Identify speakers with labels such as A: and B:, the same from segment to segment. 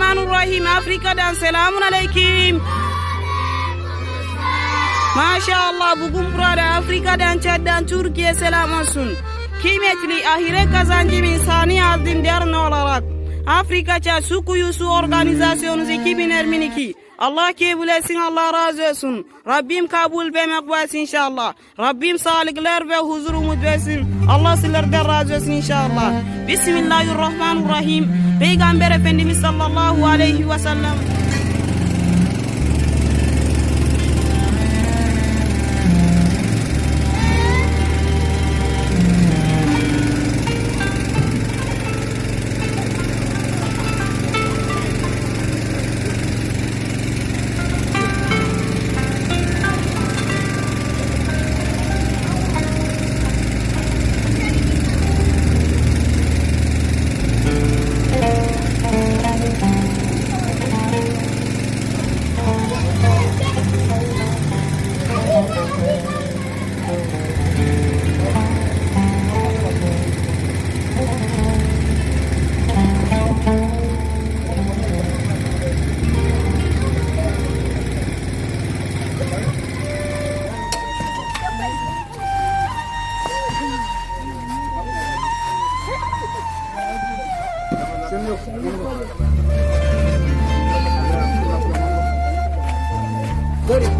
A: Bismillahirrahmanirrahim. Afrika'dan selamun aleyküm. Maşallah bugün burada Afrika'dan, Çad'dan, Türkiye selam olsun. Kıymetli ahiret kazancım insani yardım derneği olarak Afrika Çağ Su Kuyusu Organizasyonu 2022. Allah kabul etsin, Allah razı olsun. Rabbim kabul ve etsin inşallah. Rabbim sağlıklar ve huzur umut versin. Allah sizlerden razı olsun inşallah. Bismillahirrahmanirrahim. Peygamber Efendimiz sallallahu aleyhi ve sellem. Buddy.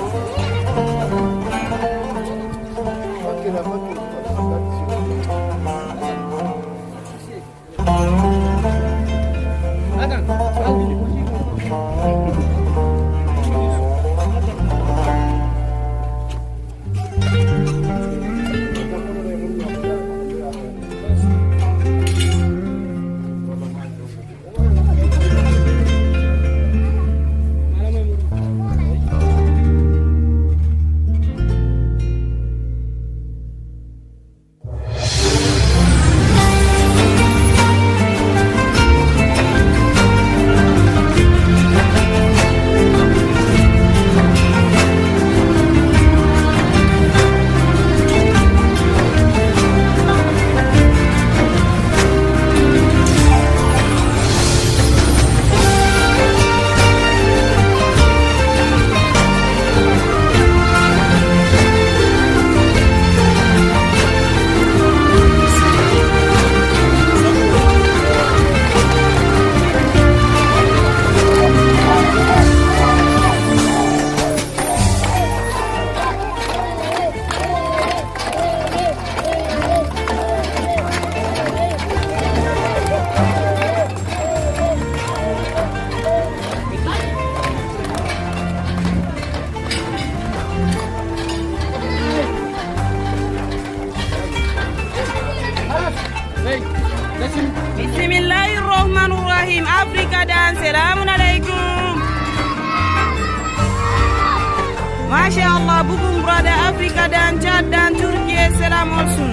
A: Bismillahirrahmanirrahim. Afrika'dan selamun aleyküm. Maşallah bugün burada Afrika'dan, Çad'dan, Türkiye selam olsun.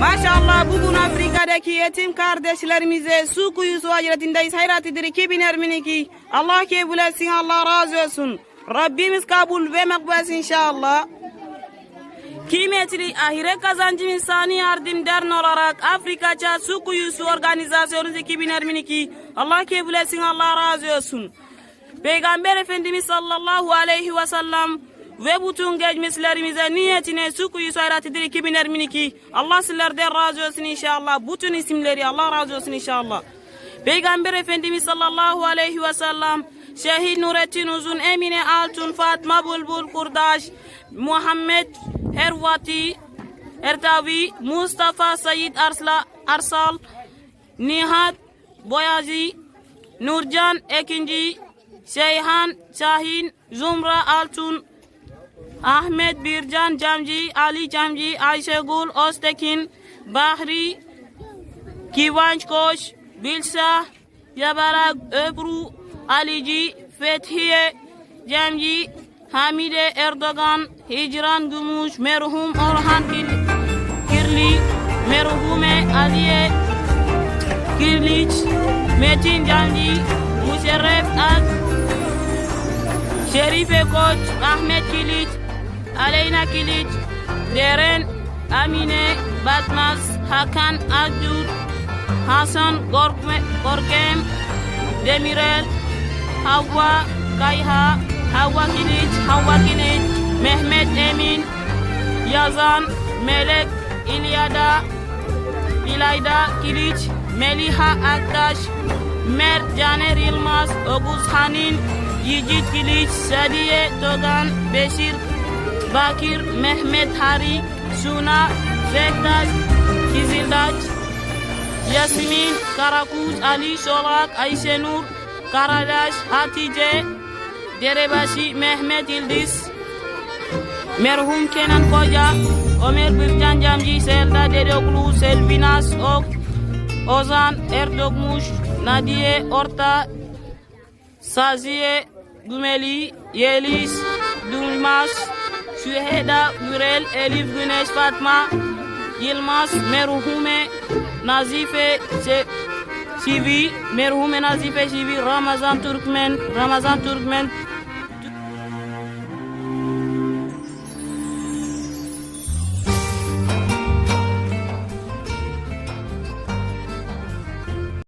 A: Maşallah bugün Afrika'daki yetim kardeşlerimize su kuyusu aciletindeyiz. Hayratidir 2022. Allah kabul etsin, Allah razı olsun. Rabbimiz kabul ve makbul inşallah. Kıymetli ahiret kazancı insani yardım derneği olarak Afrika Çağ Su Kuyusu Organizasyonu 2022. Allah kabul etsin, Allah razı olsun. Peygamber Efendimiz sallallahu aleyhi ve sellem ve bütün geçmişlerimize niyetine su kuyu sayratidir 2022. Allah sizlerden razı olsun inşallah. Bütün isimleri Allah razı olsun inşallah. Peygamber Efendimiz sallallahu aleyhi ve sellem Şehit Nurettin Uzun, Emine Altun, Fatma Bulbul Kurdaş, Muhammed Hervati, Ertavi, Mustafa Said Arsla, Arsal, Nihat Boyacı, Nurcan Ekinci, Seyhan Şahin, Zumra Altun, Ahmet Bircan Camcı, Ali Camcı, Ayşegül Öztekin, Bahri, Kivanç Koç, Bilsah, Yabarak Öbru, Alici, Fethiye, Cemci, Hamide Erdoğan, Hicran Gümüş, merhum Orhan Kirli, merhume Aliye Kirliç, Metin Camcı, Müşerref Ak, Şerife Koç, Ahmet Kiliç, Aleyna Kiliç, Deren Amine Batmaz, Hakan Akdur, Hasan Gorkem, Demirel, Havva Kayha, Havva Kiliç, Havva Kiliç, Mehmet Emin, Yazan, Melek İlyada, İlayda Kiliç, Meliha Aktaş, Mert Caner Yılmaz, Oguz Hanin, Yicit Kiliç, Sadiye Togan, Beşir Bakir, Mehmet Hari, Suna, Bektaş, Kizildaç, Yasmin, Karakuz, Ali Solak, Ayşenur, Karadaş, Hatice, Derebaşı, Mehmet Yıldız, Merhum Kenan Koca, Ömer Bircan Camcı, Selda Dedeoklu, Selvinas Ok, Ozan Erdokmuş, Nadiye Orta, Saziye Gümeli, Yeliz Dulmaz, Süheda Gürel, Elif Güneş Fatma, Yılmaz Merhume, Nazife Se Sivi, Merhume Nazife Sivi, Ramazan Türkmen, Ramazan Türkmen,